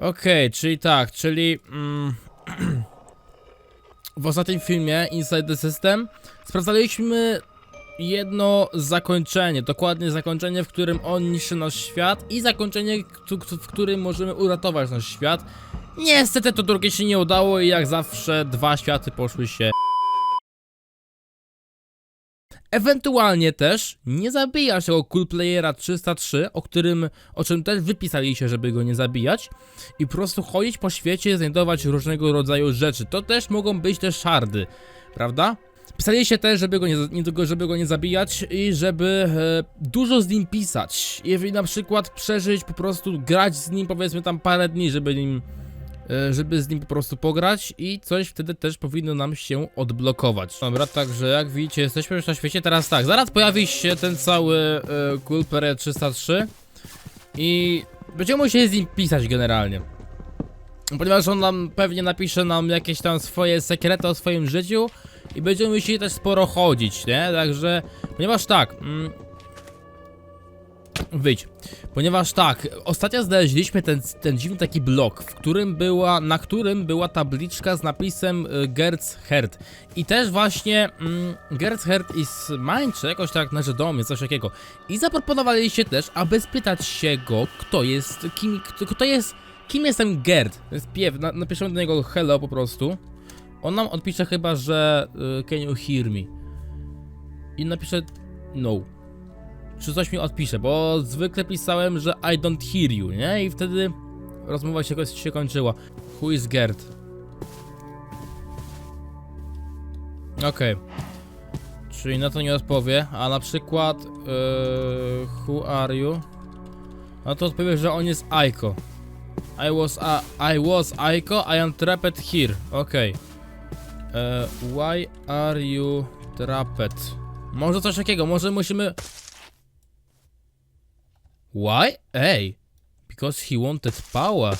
Okej, czyli tak, czyli mm, w ostatnim filmie Inside the System sprawdzaliśmy jedno zakończenie, dokładnie zakończenie, w którym on niszczy nasz świat i zakończenie, w którym możemy uratować nasz świat. Niestety to drugie się nie udało i jak zawsze dwa światy poszły się Ewentualnie też nie zabijasz tego Coolplayera 303, o którym, o czym też wypisaliście, żeby go nie zabijać i po prostu chodzić po świecie, znajdować różnego rodzaju rzeczy. To też mogą być te szardy, prawda? Pisaliście też, żeby go nie, żeby go nie zabijać i żeby e, dużo z nim pisać. I na przykład przeżyć, po prostu grać z nim powiedzmy tam parę dni, żeby nim żeby z nim po prostu pograć i coś wtedy też powinno nam się odblokować. Dobra, także jak widzicie, jesteśmy już na świecie. Teraz tak, zaraz pojawi się ten cały e, Coolpere 303 i będziemy musieli z nim pisać generalnie. Ponieważ on nam pewnie napisze nam jakieś tam swoje sekrety o swoim życiu i będziemy musieli też sporo chodzić, nie? Także, ponieważ tak, mm, wyjdź. Ponieważ tak, ostatnio znaleźliśmy ten, ten dziwny taki blok, w którym była, na którym była tabliczka z napisem y, Gertz Herd. I też właśnie mm, Gertz Herd is mine, czy jakoś tak nasze domie, coś takiego. I zaproponowaliście też, aby spytać się go, kto jest, kim, kto, kto jest, kim jest ten Gerd. Piew, na, napiszemy do niego hello po prostu. On nam odpisze chyba, że y, can you hear me? I napisze no czy coś mi odpisze, bo zwykle pisałem, że I don't hear you, nie? I wtedy rozmowa się, się kończyła. Who is Gerd? Okej. Czyli na to nie odpowie, a na przykład yy, Who are you? No to odpowie, że on jest Aiko. I was, a, I was Aiko, I am trapped here. Okej. E, why are you trapped? Może coś takiego, może musimy Why? Ej! Because he wanted power.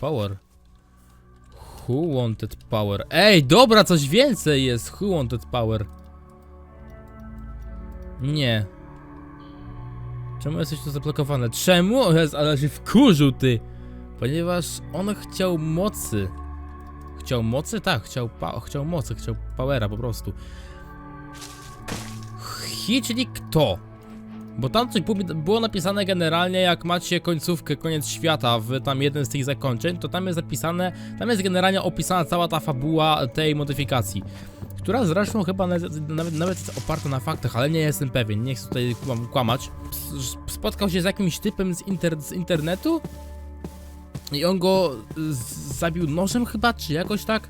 Power. Who wanted power? Ej, dobra, coś więcej jest. Who wanted power? Nie. Czemu jesteś tu zablokowane? Czemu? Ale się wkurzył ty. Ponieważ on chciał mocy. Chciał mocy? Tak, chciał, chciał mocy, chciał powera po prostu. He, czyli kto? Bo tam coś było- napisane generalnie, jak macie końcówkę, koniec świata w tam jednym z tych zakończeń, to tam jest zapisane, tam jest generalnie opisana cała ta fabuła tej modyfikacji. Która zresztą chyba nawet, nawet, jest oparta na faktach, ale nie jestem pewien, nie chcę tutaj kłam- kłamać. Spotkał się z jakimś typem z, inter, z internetu i on go zabił nożem chyba, czy jakoś tak?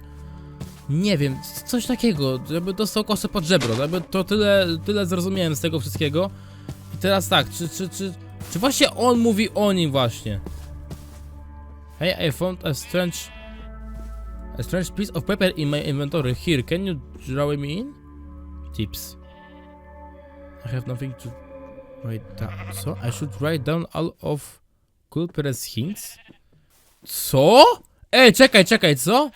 Nie wiem, coś takiego, żeby dostał kosę pod żebro, jakby to tyle, tyle zrozumiałem z tego wszystkiego. Teraz tak, czy, czy, czy, czy właśnie on mówi o nim właśnie? Hey, I found a strange, a strange piece of paper in my inventory. Here, can you draw me in? Tips. I have nothing to write down. So, I should write down all of Culper's hints? Co? Ej, czekaj, czekaj, co?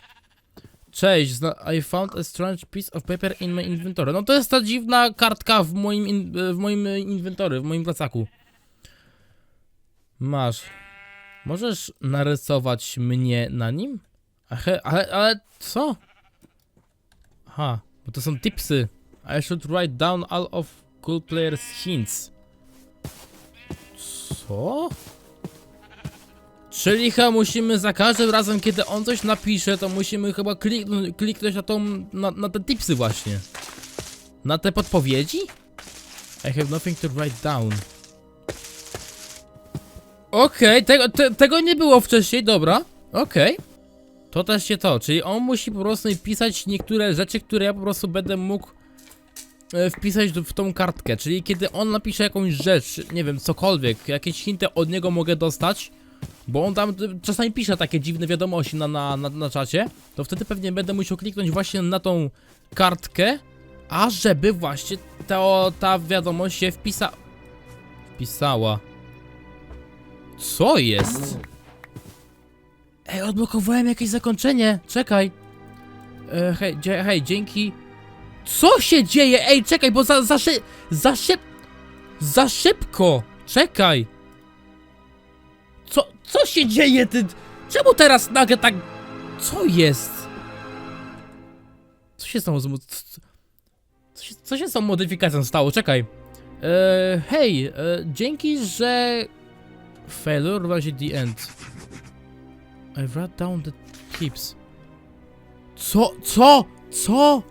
Cześć, I found a strange piece of paper in my inventory. No to jest ta dziwna kartka w moim, in, w moim inwentory, w moim plecaku. Masz. Możesz narysować mnie na nim? Ale, ale, ale co? Aha, bo to są tipsy. I should write down all of cool players hints. Co? Czyli chyba musimy za każdym razem, kiedy on coś napisze, to musimy chyba kliknąć, kliknąć na tą, na, na te tipsy właśnie. Na te podpowiedzi? I have nothing to write down. Okej, tego, te, tego nie było wcześniej, dobra. Okej. To też się to, czyli on musi po prostu pisać niektóre rzeczy, które ja po prostu będę mógł e, wpisać w tą kartkę, czyli kiedy on napisze jakąś rzecz, nie wiem, cokolwiek, jakieś hinty od niego mogę dostać, bo on tam czasami pisze takie dziwne wiadomości na, na, na, na czacie, to wtedy pewnie będę musiał kliknąć właśnie na tą kartkę, a żeby właśnie to, ta wiadomość się wpisa... wpisała. Co jest? Ej, odblokowałem jakieś zakończenie, czekaj. E, hej, dzie, hej, dzięki... Co się dzieje? Ej, czekaj, bo za, za, szy, za szyb... Za szybko! Czekaj! Co, się dzieje, ty? Czemu teraz nagle tak... Co jest? Co się stało z... Co, się, co się z tą modyfikacją stało? Czekaj. Eee, hej, e, dzięki, że... Failure razie the end. I wrote down the tips. Co? Co? Co?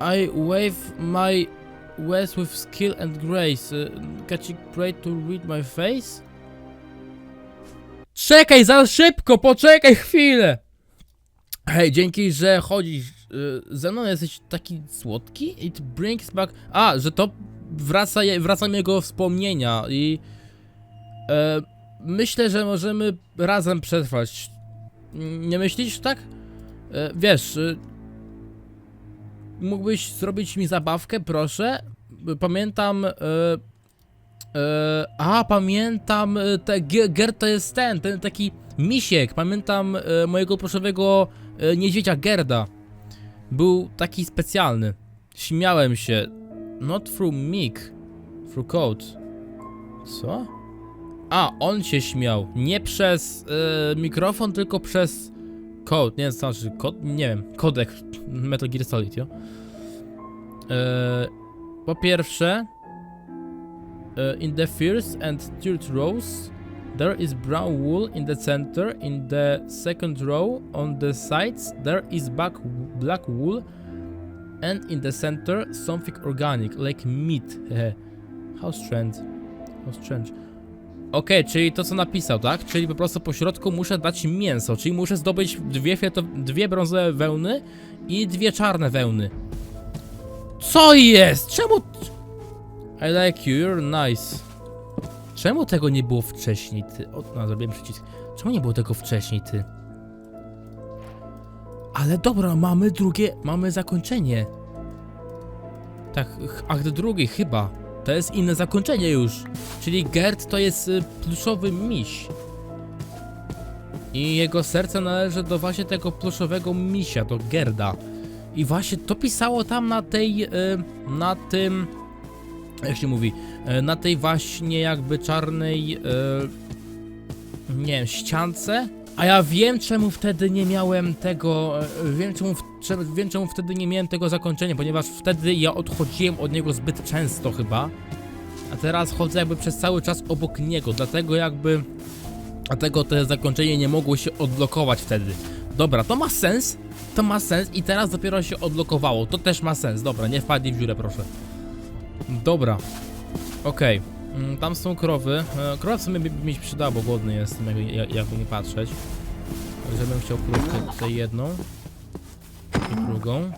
I wave my ways with skill and grace. Got you great to read my face? Czekaj, za szybko, poczekaj chwilę! Hej, dzięki, że chodzisz y, ze mną, jesteś taki słodki. It brings back... A, że to wraca, je- wraca mi jego wspomnienia i... E, myślę, że możemy razem przetrwać. Nie myślisz tak? E, wiesz... Mógłbyś zrobić mi zabawkę, proszę? Pamiętam... E, e, a, pamiętam... e, Te, to jest ten, ten taki misiek. Pamiętam e, mojego proszowego e, niedźwiedzia Gerda. Był taki specjalny. Śmiałem się. Not through mic. Through code. Co? A, on się śmiał. Nie przez e, mikrofon, tylko przez code. Nie znaczy kod? Nie wiem. Kodek Metal Gear Solid, jo? E, po pierwsze, e, in the first and third rows, there is brown wool in the center. In the second row, on the sides, there is black, black wool. And in the center, something organic, like meat. How strange. How strange. Okej, czyli to co napisał, tak? Czyli po prostu po środku muszę dać mięso, czyli muszę zdobyć dwie, dwie brązowe wełny i dwie czarne wełny. Co jest? Czemu... I like you, you're nice. Czemu tego nie było wcześniej, ty? O, no, zrobiłem przycisk. Czemu nie było tego wcześniej, ty? Ale dobra, mamy drugie, mamy zakończenie. Tak, ch- akt drugi chyba. To jest inne zakończenie już. Czyli Gerd to jest y, pluszowy miś. I jego serce należy do właśnie tego pluszowego misia, do Gerda. I właśnie to pisało tam na tej, y, na tym, jak się mówi, y, na tej właśnie jakby czarnej, nie wiem, ściance. A ja wiem czemu wtedy nie miałem tego, wiem czemu, wiem czemu wtedy nie miałem tego zakończenia, ponieważ wtedy ja odchodziłem od niego zbyt często chyba. A teraz chodzę jakby przez cały czas obok niego, dlatego jakby, dlatego te zakończenie nie mogło się odblokować wtedy. Dobra, to ma sens, to ma sens i teraz dopiero się odblokowało. To też ma sens. Dobra, nie wpadnij w dziurę, proszę. Dobra. Okej. Mm, Tam są krowy. E, Krowa w sumie by mi się przydała, bo głodny jestem, jakby, jak- jakby nie patrzeć. Także bym chciał krówkę tutaj jedną. Drugą.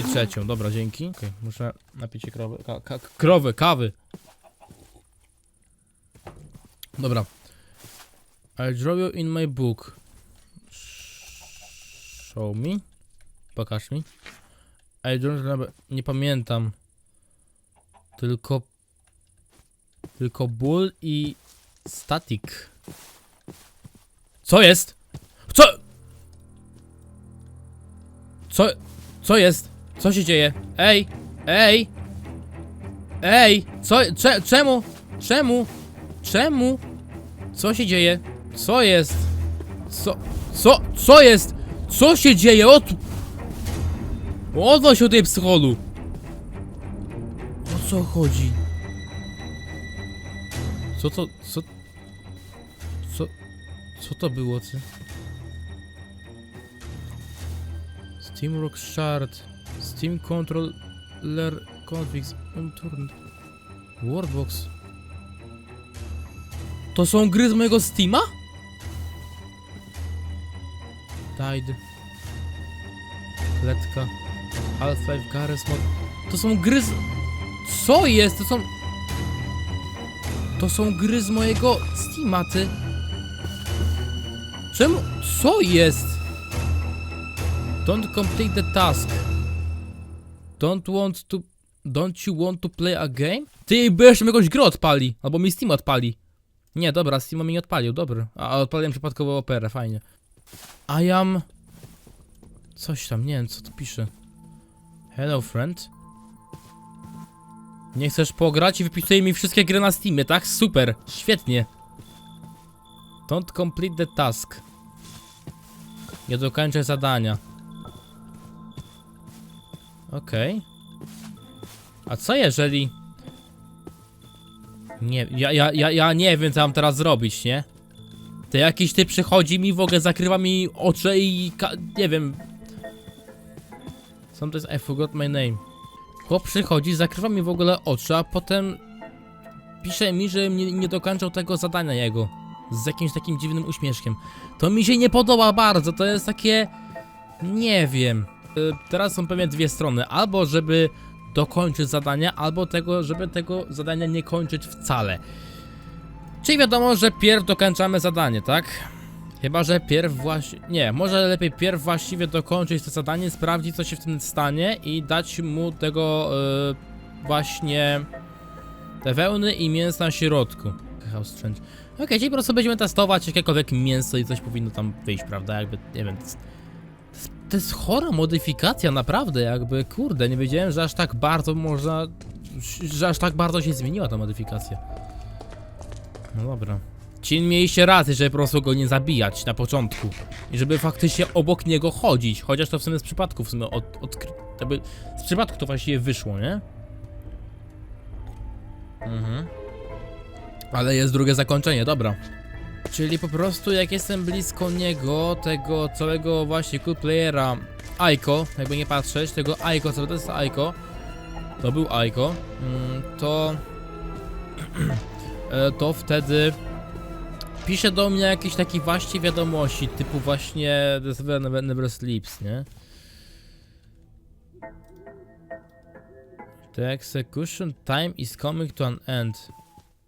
I trzecią. Dobra, dzięki. Okej, muszę napić się krowy. Ka ka krowy, kawy. Dobra. I draw you in my book. Show me. Pokaż mi. I don't remember. Nie pamiętam. Tylko... Tylko ból i... Static. Co jest? Co? Co? Co jest? Co się dzieje? Ej! Ej! Ej! Co? Cze czemu? Czemu? Czemu? Co się dzieje? Co jest? Co? Co? Co jest? Co się dzieje? Od... Odwoł się od tej psycholu! O co chodzi? Co to... Co... Co... Co to było, ty? Steamrock Shard Steam Controller Configs Unturned Wordbox To są gry z mojego Steama? Tide Kletka Half-Life Garry's Mod To są gry z... Co jest? To są... To są gry z mojego Steama, ty Czemu? Co jest? Don't complete the task. Don't want to... Don't you want to play a game? Ty, bo jeszcze mi jakąś grę odpali. Albo mi Steam odpali. Nie, dobra, Steam mi nie odpalił, dobry. A odpaliłem przypadkowo operę, fajnie. I am... Coś tam, nie wiem co tu pisze. Hello friend. Nie chcesz pograć i wypisuje mi wszystkie gry na Steamie, tak? Super, świetnie. Don't complete the task. Nie dokończę zadania. Okej. A co jeżeli... Nie, ja, ja, ja, ja nie wiem co mam teraz zrobić, nie? To jakiś ty przychodzi mi w ogóle, zakrywa mi oczy i... nie wiem... Sometimes I forgot my name. Chłop przychodzi, zakrywa mi w ogóle oczy, a potem... Pisze mi, że nie, nie dokończył tego zadania jego. Z jakimś takim dziwnym uśmieszkiem. To mi się nie podoba bardzo, to jest takie... Nie wiem. Y, Teraz są pewnie dwie strony. Albo żeby dokończyć zadania, albo tego, żeby tego zadania nie kończyć wcale. Czyli wiadomo, że pierw dokończamy zadanie, tak? Chyba, że pierw właśnie... Nie, może lepiej pierw właściwie dokończyć to zadanie, sprawdzić co się w tym stanie i dać mu tego y, właśnie... Te wełny i mięso na środku. Okej, czyli po prostu będziemy testować jakiekolwiek mięso i coś powinno tam wyjść, prawda? Jakby, nie wiem, to jest, chora modyfikacja, naprawdę, jakby, kurde, nie wiedziałem, że aż tak bardzo można, że aż tak bardzo się zmieniła ta modyfikacja. No dobra. Ci mieliście rację, żeby po prostu go nie zabijać na początku. I żeby faktycznie obok niego chodzić, chociaż to w sumie z przypadku, w sumie od, od, jakby z przypadku to właściwie wyszło, nie? Mhm. Ale jest drugie zakończenie, dobra. Czyli po prostu jak jestem blisko niego, tego całego właśnie cool playera Aiko, jakby nie patrzeć, tego Aiko, co to jest Aiko, to był Aiko, mm, to e, to wtedy pisze do mnie jakieś takie właśnie wiadomości, typu właśnie The Seven Never, never Sleeps, nie? The execution time is coming to an end.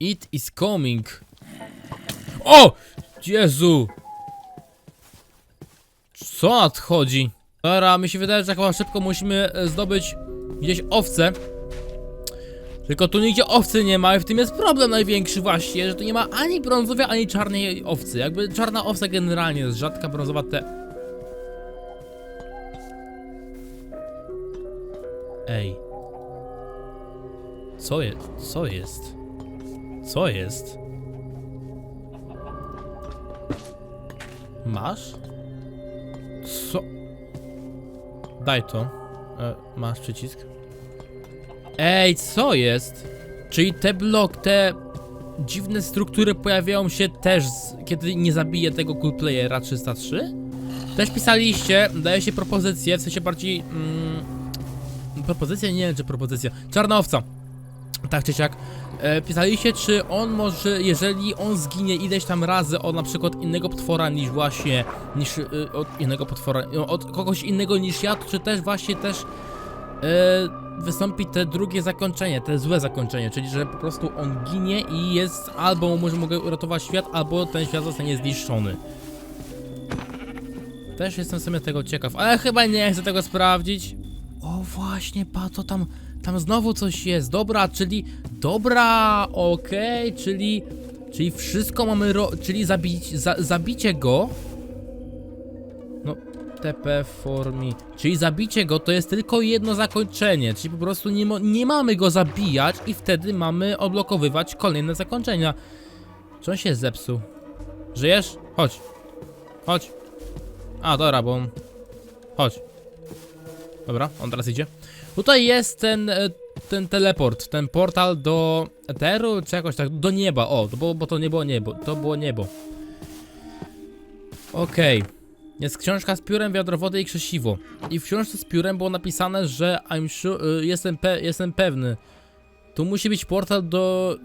It is coming. O! Jezu! Co nadchodzi? Dobra, mi się wydaje, że chyba szybko musimy e, zdobyć gdzieś owce. Tylko tu nigdzie owcy nie ma i w tym jest problem największy właśnie, że tu nie ma ani brązowej, ani czarnej owcy. Jakby czarna owca generalnie jest rzadka, brązowa te... Ej. Co jest? Co jest? Co jest? Masz? Co? Daj to. E, masz przycisk. Ej, co jest? Czyli te blok, te dziwne struktury pojawiają się też, z, kiedy nie zabiję tego cool playera 303? Też pisaliście, daje się propozycję, w sensie bardziej... Mm, propozycja? Nie wiem, czy propozycja. Czarna owca. Tak czy siak. E, pisaliście, czy on może, jeżeli on zginie ileś tam razy od na przykład innego potwora niż właśnie, niż y, od innego potwora, no, od kogoś innego niż ja, czy też właśnie też e, wystąpi te drugie zakończenie, te złe zakończenie, czyli że po prostu on ginie i jest albo może mogę uratować świat, albo ten świat zostanie zniszczony. Też jestem sobie tego ciekaw, ale chyba nie chcę tego sprawdzić. O właśnie, pato tam, tam znowu coś jest. Dobra, czyli dobra, okej, czyli czyli wszystko mamy ro, czyli zabić, za, zabicie go. No, TP for me. Czyli zabicie go to jest tylko jedno zakończenie, czyli po prostu nie, nie mamy go zabijać i wtedy mamy odblokowywać kolejne zakończenia. Czy on się zepsuł? Żyjesz? Chodź. Chodź. A, dobra, bo. Chodź. Dobra, on teraz idzie. Tutaj jest ten, e, ten teleport, ten portal do Eteru, czy jakoś tak, do nieba, o, bo, bo to nie było niebo, to było niebo. Okej. Jest książka z piórem, wiadro wody i krzesiwo. I w książce z piórem było napisane, że I'm sure, y, jestem, pe jestem pewny. Tu musi być portal do,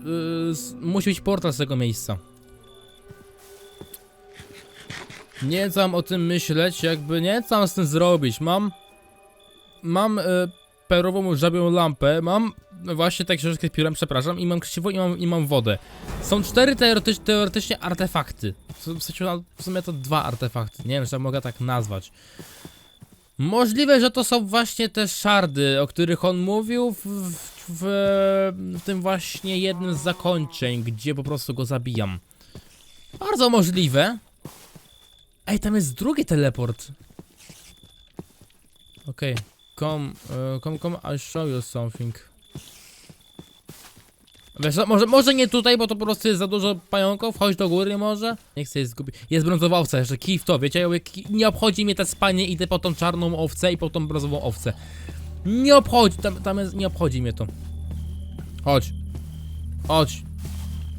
y, musi być portal z tego miejsca. Nie mam o tym myśleć, jakby nie mam z tym zrobić. Mam mam e, perłową żabią lampę, mam właśnie tę książkę z piórem, przepraszam, i mam krzesiwo i mam, i mam wodę. Są cztery teoretycz, teoretycznie artefakty. W, sensie, no, w sumie to dwa artefakty, nie wiem, czy mogę tak nazwać. Możliwe, że to są właśnie te szardy, o których on mówił w, w, w, w tym właśnie jednym z zakończeń, gdzie po prostu go zabijam. Bardzo możliwe. Ej, tam jest drugi teleport. Okej. Come, uh, come, come, I'll show you something. Wiesz, może, może nie tutaj, bo to po prostu jest za dużo pająków, chodź do góry może. Nie chcę się zgubić. Jest brązowa owca, jeszcze kij w to, wiecie, nie obchodzi mnie te spanie, idę po tą czarną owcę i po tą brązową owcę. Nie obchodzi, tam, tam jest, nie obchodzi mnie to. Chodź. Chodź.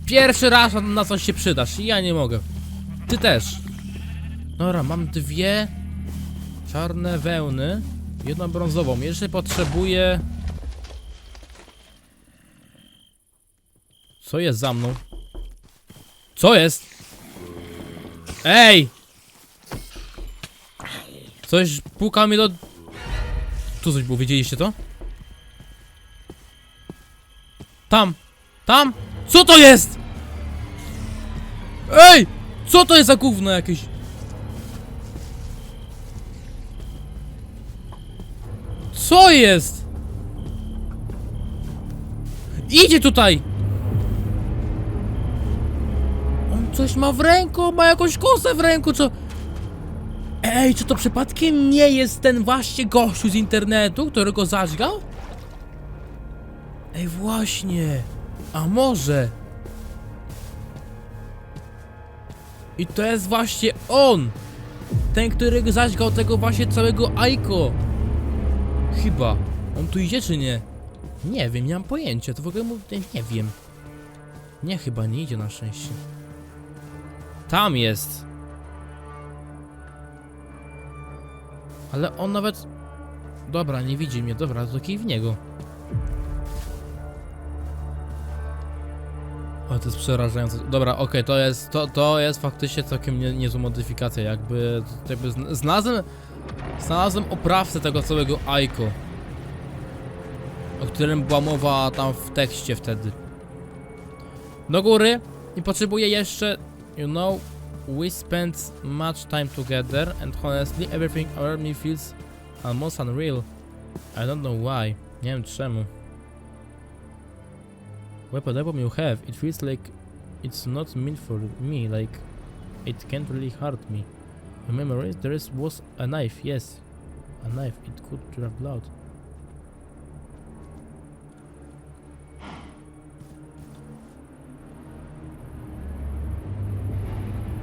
Pierwszy raz na coś się przydasz i ja nie mogę. Ty też. Dobra, mam dwie czarne wełny, jedną brązową. Jeszcze potrzebuję... Co jest za mną? Co jest? Ej! Coś puka mi do... Tu coś było, widzieliście to? Tam! Tam! Co to jest? Ej! Co to jest za gówno jakieś? Co jest? Idzie tutaj! On coś ma w ręku, ma jakąś kosę w ręku, co... Ej, czy to przypadkiem nie jest ten właśnie gościu z internetu, który go zażgał? Ej, właśnie. A może? I to jest właśnie on! Ten, który go zażgał tego właśnie całego Aiko. Chyba. On tu idzie czy nie? Nie wiem, nie mam pojęcia. To w ogóle mu... nie wiem. Nie, chyba nie idzie na szczęście. Tam jest. Ale on nawet... Dobra, nie widzi mnie. Dobra, to kij w niego. O, to jest przerażające. Dobra, okej, to jest, to, to jest faktycznie całkiem nie, niezła modyfikacja, jakby, jakby zn- znalazłem, znalazłem oprawcę tego całego Aiko. O którym była mowa tam w tekście wtedy. Do góry i potrzebuję jeszcze, you know, we spent much time together and honestly everything around me feels almost unreal. I don't know why. Nie wiem czemu. Weapon weapon you have, it feels like it's not meant for me, like it can't really hurt me. Remember, there is, was a knife, yes. A knife, it could draw blood.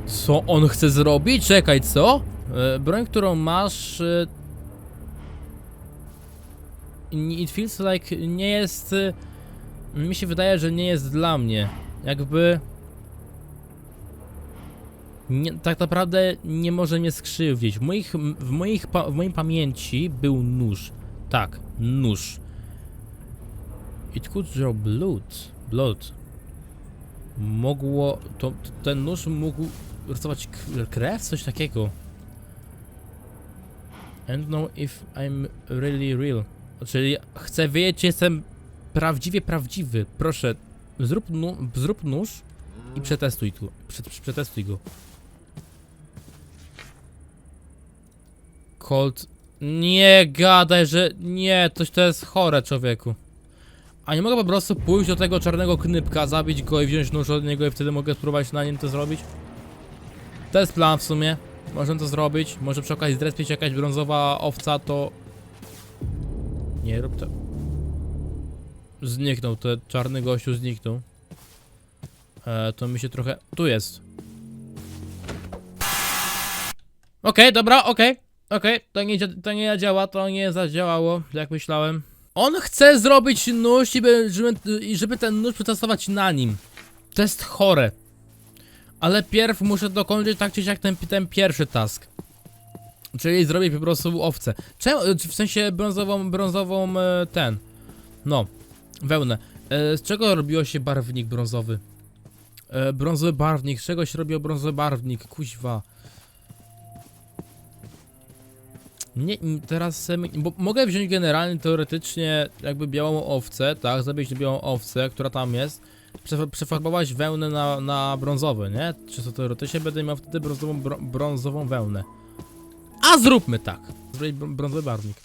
Co on chce zrobić? Czekaj, co? E, broń, którą masz... E, it feels like nie jest... E, mi się wydaje, że nie jest dla mnie. Jakby... Nie, tak naprawdę nie może mnie skrzywdzić. W, moich, w, moich, w mojej pamięci był nóż. Tak, nóż. It could draw blood. Blood. Mogło... To, ten nóż mógł rysować krew? Coś takiego. And know if I'm really real. Czyli chcę wiedzieć, czy jestem prawdziwie prawdziwy. Proszę, zrób, nu, zrób nóż i przetestuj tu. Prze, przetestuj go. Colt. Nie gadaj, że. Nie, coś to jest chore, człowieku. A nie mogę po prostu pójść do tego czarnego knypka, zabić go i wziąć nóż od niego i wtedy mogę spróbować na nim to zrobić? To jest plan w sumie. Możemy to zrobić. Może przy okazji zrespić jakaś brązowa owca, to... Nie rób to. Zniknął, ten czarny gościu zniknął. E, to mi się trochę... Tu jest. Okej, dobra, okej. Okej, to, nie, to nie działa, to nie zadziałało, jak myślałem. On chce zrobić nóż i by- żeby, żeby ten nóż przetestować na nim. To jest chore. Ale pierw muszę dokończyć tak czy siak ten, ten pierwszy task. Czyli zrobić po prostu owcę. Czemu, w sensie brązową, brązową e, ten. No, wełnę. E, z czego robiło się barwnik brązowy? E, brązowy barwnik, z czego się robił brązowy barwnik? Kuźwa. Nie, teraz bo mogę wziąć generalnie teoretycznie jakby białą owcę, tak, zabić białą owcę, która tam jest, przefa- przefarbować wełnę na, na brązowy, nie? Czysto teoretycznie będę miał wtedy brązową, bro, brązową wełnę. A zróbmy tak! Zrobić br- brązowy barwnik.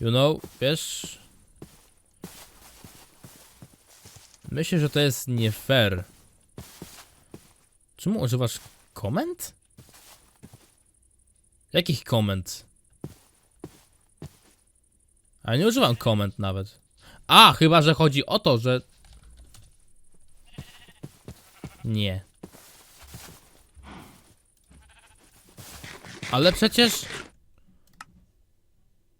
You know, wiesz... Myślę, że to jest nie fair. Czemu używasz komend? Jakich komend? A nie używam komend nawet. A, chyba, że chodzi o to, że... Nie. Ale przecież...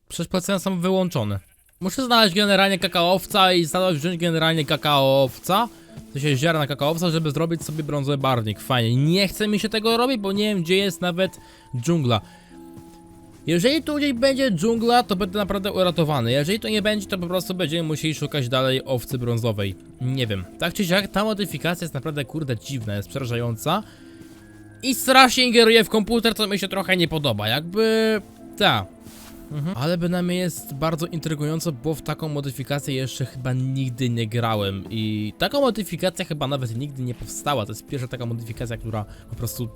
Przecież plecenia są wyłączone. Muszę znaleźć generalnie kakaowca i stanąć wziąć generalnie kakaowca. To się ziarna kakaowca, żeby zrobić sobie brązowy barwnik. Fajnie. Nie chce mi się tego robić, bo nie wiem gdzie jest nawet dżungla. Jeżeli tu gdzieś będzie dżungla, to będę naprawdę uratowany. Jeżeli to nie będzie, to po prostu będziemy musieli szukać dalej owcy brązowej. Nie wiem. Tak czy siak, ta modyfikacja jest naprawdę kurde dziwna, jest przerażająca. I strasznie ingeruje w komputer, co mi się trochę nie podoba. Jakby... ta. Mhm. Ale bynajmniej jest bardzo intrygująco, bo w taką modyfikację jeszcze chyba nigdy nie grałem. I taka modyfikacja chyba nawet nigdy nie powstała. To jest pierwsza taka modyfikacja, która po prostu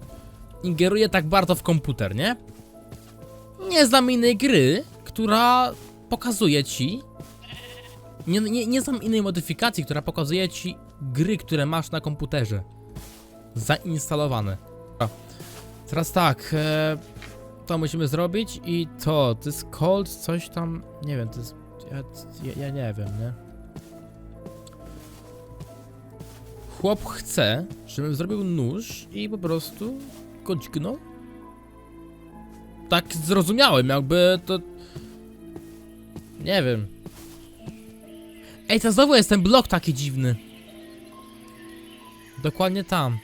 ingeruje tak bardzo w komputer, nie? Nie znam innej gry, która pokazuje ci. Nie, nie, nie znam innej modyfikacji, która pokazuje ci gry, które masz na komputerze. Zainstalowane. Dobra. Teraz tak. E, to musimy zrobić i to. To jest cold, coś tam. Nie wiem, to jest. Ja, ja, ja nie wiem, nie? Chłop chce, żebym zrobił nóż i po prostu go dźgnął tak zrozumiałem, jakby to... Nie wiem. Ej, to znowu jest ten blok taki dziwny. Dokładnie tam.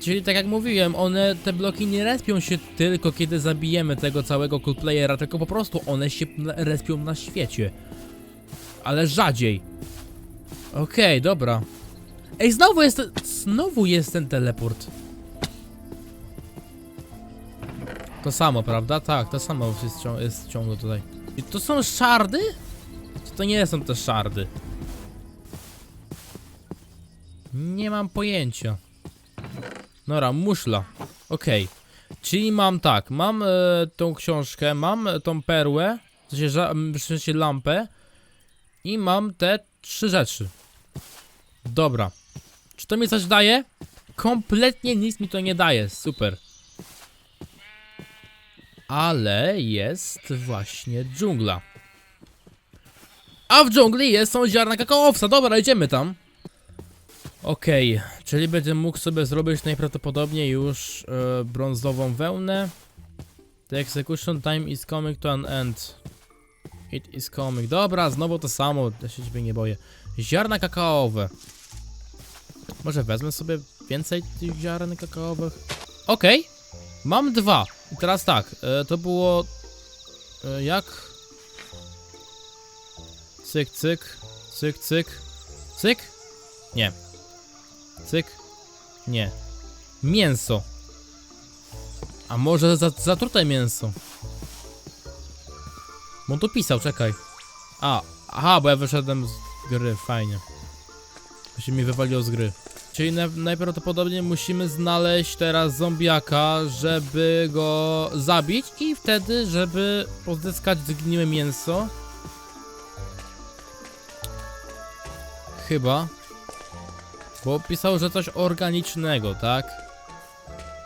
Czyli, tak jak mówiłem, one, te bloki nie respią się tylko kiedy zabijemy tego całego coolplayera, tylko po prostu one się respią na świecie. Ale rzadziej. Okej, dobra. Ej, znowu jest, znowu jest ten teleport. To samo, prawda? Tak, to samo jest, cią jest ciągle tutaj. I to są szardy? Czy to nie są te szardy? Nie mam pojęcia. Nora, muszla. Okej. Czyli mam tak, mam e, tą książkę, mam e, tą perłę, w sensie, w sensie lampę i mam te trzy rzeczy. Dobra. Czy to mi coś daje? Kompletnie nic mi to nie daje, super. Ale jest właśnie dżungla. A w dżungli jest są ziarna kakaowca. Dobra, idziemy tam. Okej, czyli będę mógł sobie zrobić najprawdopodobniej już e, brązową wełnę. The execution time is coming to an end. It is coming. Dobra, znowu to samo. Ja się ciebie nie boję. Ziarna kakaowe. Może wezmę sobie więcej tych ziaren kakaowych. Okej. Mam dwa. I teraz tak, e, to było... E, jak? Cyk, cyk, cyk, cyk, cyk? Nie. Cyk? Nie. Mięso. A może za, zatrute mięso? Bo on tu pisał, czekaj. A, aha, bo ja wyszedłem z gry, fajnie. To się mi wywaliło z gry. Czyli na, najprawdopodobniej musimy znaleźć teraz zombiaka, żeby go zabić i wtedy, żeby pozyskać zgniłe mięso. Chyba. Bo pisał, że coś organicznego, tak?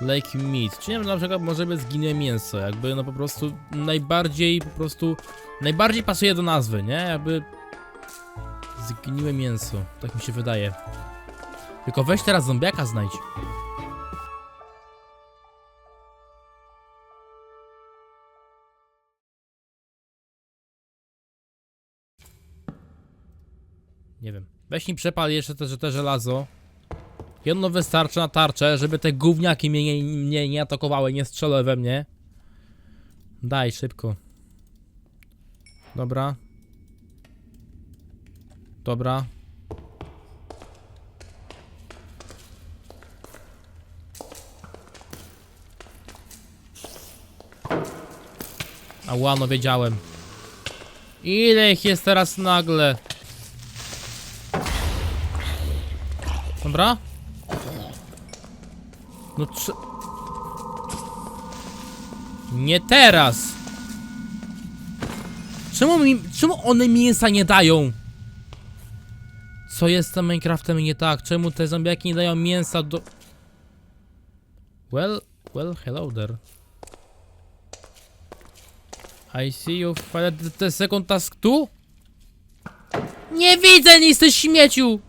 Lake meat. Czyli na przykład może być zgniłe mięso, jakby no po prostu najbardziej po prostu najbardziej pasuje do nazwy, nie? Jakby zgniłe mięso, tak mi się wydaje. Tylko weź teraz zombiaka znajdź. Nie wiem. Weź mi przepal jeszcze te, te żelazo. Jedno wystarczy na tarczę, żeby te gówniaki mnie nie, mnie nie atakowały, nie strzelały we mnie. Daj, szybko. Dobra. Dobra. Ała, no wiedziałem. Ile ich jest teraz nagle? Dobra? No trze... Nie teraz! Czemu mi... Czemu one mięsa nie dają? Co jest z tym Minecraftem nie tak? Czemu te zombiaki nie dają mięsa do... Well, well, hello there. I see you. Ale ten second task tu? Nie widzę nic, ty śmieciu!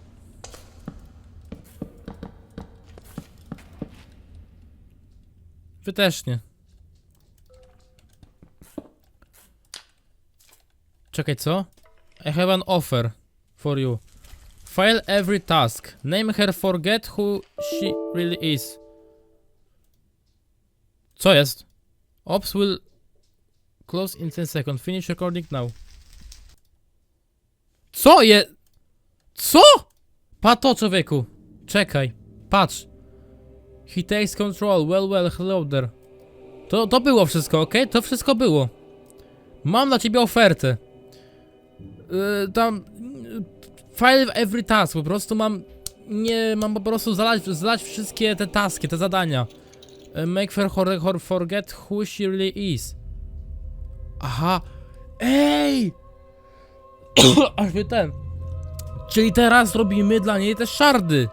Wy też nie. Czekaj, co? I have an offer for you. File every task. Name her, forget who she really is. Co jest? Ops will close in 10 seconds. Finish recording now. Co je? Co? Pa to, człowieku. Czekaj. Patrz. He takes control. Well, well, hello there. To, to było wszystko, ok? To wszystko było. Mam dla ciebie ofertę. Yy, tam... Yy, file every task. Po prostu mam... Nie, mam po prostu zalać, zalać wszystkie te taski, te zadania. Yy, Make her, her forget who she really is. Aha. Ej! Aż mnie ten... Czyli teraz robimy dla niej te szardy.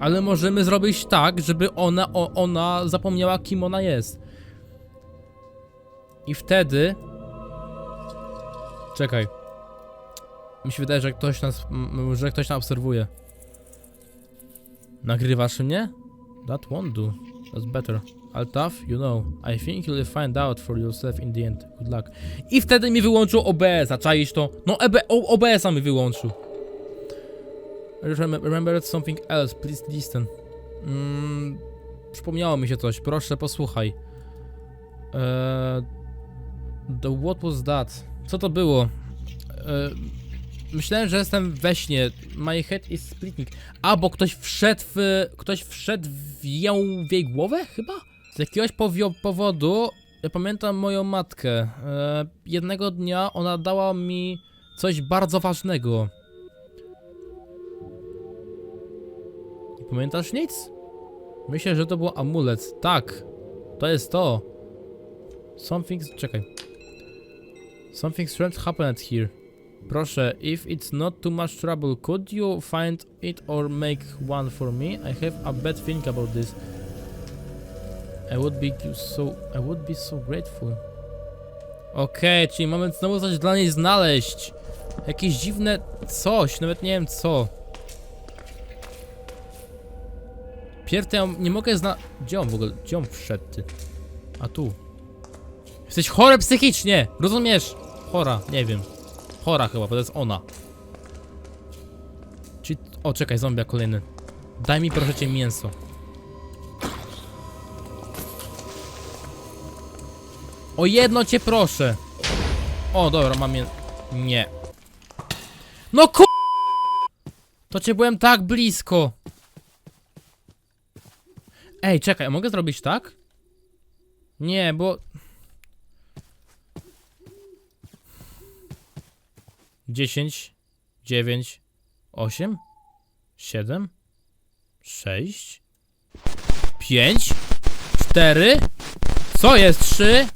Ale możemy zrobić tak, żeby ona, o, ona zapomniała kim ona jest. I wtedy... Czekaj. Mi się wydaje, że ktoś nas, że ktoś nas obserwuje. Nagrywasz mnie? That won't do. That's better. Altaf, you know. I think you'll find out for yourself in the end. Good luck. I wtedy mi wyłączył OBS-a, czaisz to? No o- OBS-a mi wyłączył. Remem- Remember something else, please listen. Mm, przypomniało mi się coś, proszę posłuchaj. Eee, the what was that? Co to było? Eee, myślałem, że jestem we śnie. My head is splitting. A, bo ktoś wszedł w... Ktoś wszedł w jej głowę chyba? Z jakiegoś powodu, ja pamiętam moją matkę. Eee, jednego dnia ona dała mi coś bardzo ważnego. Pamiętasz nic? Myślę, że to był amulet. Tak, to jest to. Something... czekaj. Something strange happened here. Proszę, if it's not too much trouble, could you find it or make one for me? I have a bad feeling about this. I would be so... I would be so grateful. Okej, czyli mamy znowu coś dla niej znaleźć. Jakieś dziwne coś, nawet nie wiem co. Pierw ja nie mogę zna... Gdzie on w ogóle? Gdzie on wszedł ty? A tu. Jesteś chory psychicznie! Rozumiesz? Chora, nie wiem. Chora chyba, bo to jest ona. Czyli... O, czekaj, zombia kolejny. Daj mi proszę cię mięso. O jedno cię proszę. O, dobra, mam je... Nie. No ku... To cię byłem tak blisko. Ej, czekaj, mogę zrobić tak? Nie, bo... Dziesięć, dziewięć, osiem, siedem, sześć, pięć, cztery, co jest? Trzy,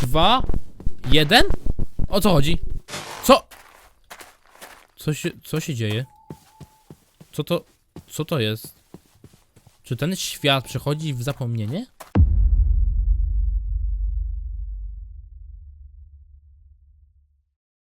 dwa, jeden? O co chodzi? Co? Co się, co się dzieje? Co to, co to jest? Czy ten świat przechodzi w zapomnienie?